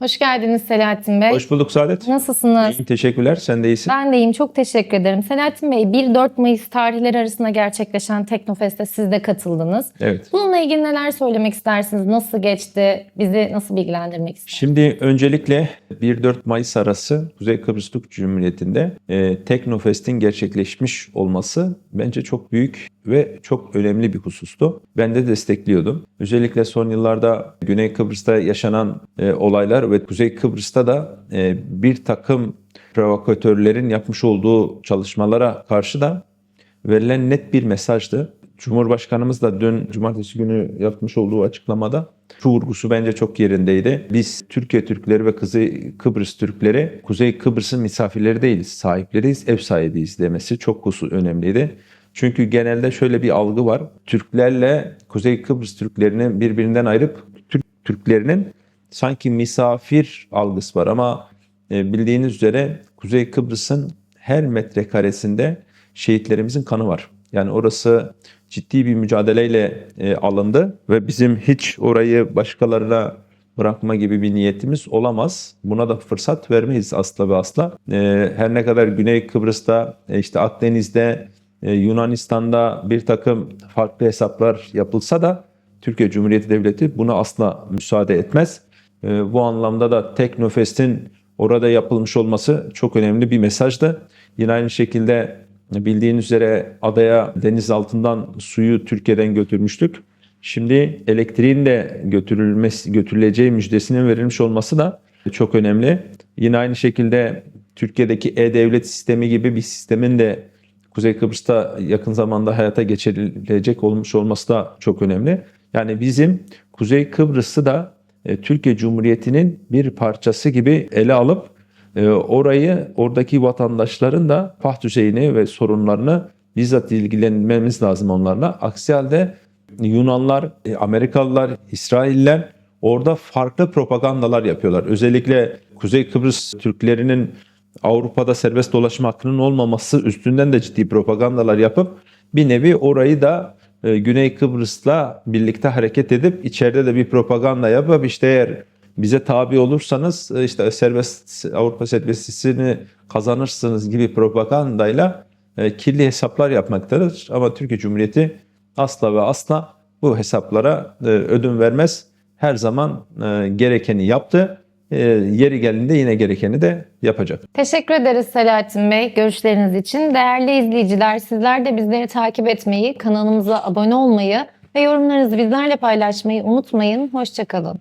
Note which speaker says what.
Speaker 1: Hoş geldiniz Selahattin Bey.
Speaker 2: Hoş bulduk Saadet.
Speaker 1: Nasılsınız?
Speaker 2: İyiyim, teşekkürler. Sen de iyisin.
Speaker 1: Ben de iyiyim. Çok teşekkür ederim. Selahattin Bey 1-4 Mayıs tarihleri arasında gerçekleşen Teknofest'e siz de katıldınız.
Speaker 2: Evet.
Speaker 1: Bununla ilgili neler söylemek istersiniz? Nasıl geçti? Bizi nasıl bilgilendirmek istersiniz?
Speaker 2: Şimdi öncelikle 1-4 Mayıs arası Kuzey Kıbrıs Türk Cumhuriyeti'nde e, Teknofest'in gerçekleşmiş olması bence çok büyük ve çok önemli bir husustu. Ben de destekliyordum. Özellikle son yıllarda Güney Kıbrıs'ta yaşanan e, olaylar ve Kuzey Kıbrıs'ta da e, bir takım provokatörlerin yapmış olduğu çalışmalara karşı da verilen net bir mesajdı. Cumhurbaşkanımız da dün cumartesi günü yapmış olduğu açıklamada şu vurgusu bence çok yerindeydi. Biz Türkiye Türkleri ve Kuzey Kıbrıs Türkleri Kuzey Kıbrıs'ın misafirleri değiliz, sahipleriyiz, ev sahibiyiz demesi çok önemliydi. Çünkü genelde şöyle bir algı var. Türklerle Kuzey Kıbrıs Türklerini birbirinden ayırıp Türk Türklerinin sanki misafir algısı var ama e, bildiğiniz üzere Kuzey Kıbrıs'ın her metrekaresinde şehitlerimizin kanı var. Yani orası ciddi bir mücadeleyle e, alındı ve bizim hiç orayı başkalarına bırakma gibi bir niyetimiz olamaz. Buna da fırsat vermeyiz asla ve asla. E, her ne kadar Güney Kıbrıs'ta, e, işte Akdeniz'de, e, Yunanistan'da bir takım farklı hesaplar yapılsa da Türkiye Cumhuriyeti Devleti buna asla müsaade etmez. E, bu anlamda da Teknofest'in orada yapılmış olması çok önemli bir mesajdı. Yine aynı şekilde bildiğiniz üzere adaya deniz altından suyu Türkiye'den götürmüştük. Şimdi elektriğin de götürülmesi, götürüleceği müjdesinin verilmiş olması da çok önemli. Yine aynı şekilde Türkiye'deki e-devlet sistemi gibi bir sistemin de Kuzey Kıbrıs'ta yakın zamanda hayata geçirilecek olmuş olması da çok önemli. Yani bizim Kuzey Kıbrıs'ı da e, Türkiye Cumhuriyeti'nin bir parçası gibi ele alıp orayı oradaki vatandaşların da pah düzeyini ve sorunlarını bizzat ilgilenmemiz lazım onlarla. Aksi halde Yunanlar, e, Amerikalılar, İsrailler orada farklı propagandalar yapıyorlar. Özellikle Kuzey Kıbrıs Türklerinin Avrupa'da serbest dolaşma hakkının olmaması üstünden de ciddi propagandalar yapıp bir nevi orayı da e, Güney Kıbrıs'la birlikte hareket edip içeride de bir propaganda yapıp işte eğer bize tabi olursanız e, işte serbest Avrupa serbestisini kazanırsınız gibi propagandayla e, kirli hesaplar yapmaktadır. Ama Türkiye Cumhuriyeti asla ve asla bu hesaplara e, ödün vermez. Her zaman gerekeni yaptı. Yeri geldiğinde yine gerekeni de yapacak.
Speaker 1: Teşekkür ederiz Selahattin Bey görüşleriniz için. Değerli izleyiciler sizler de bizleri takip etmeyi, kanalımıza abone olmayı ve yorumlarınızı bizlerle paylaşmayı unutmayın. Hoşçakalın.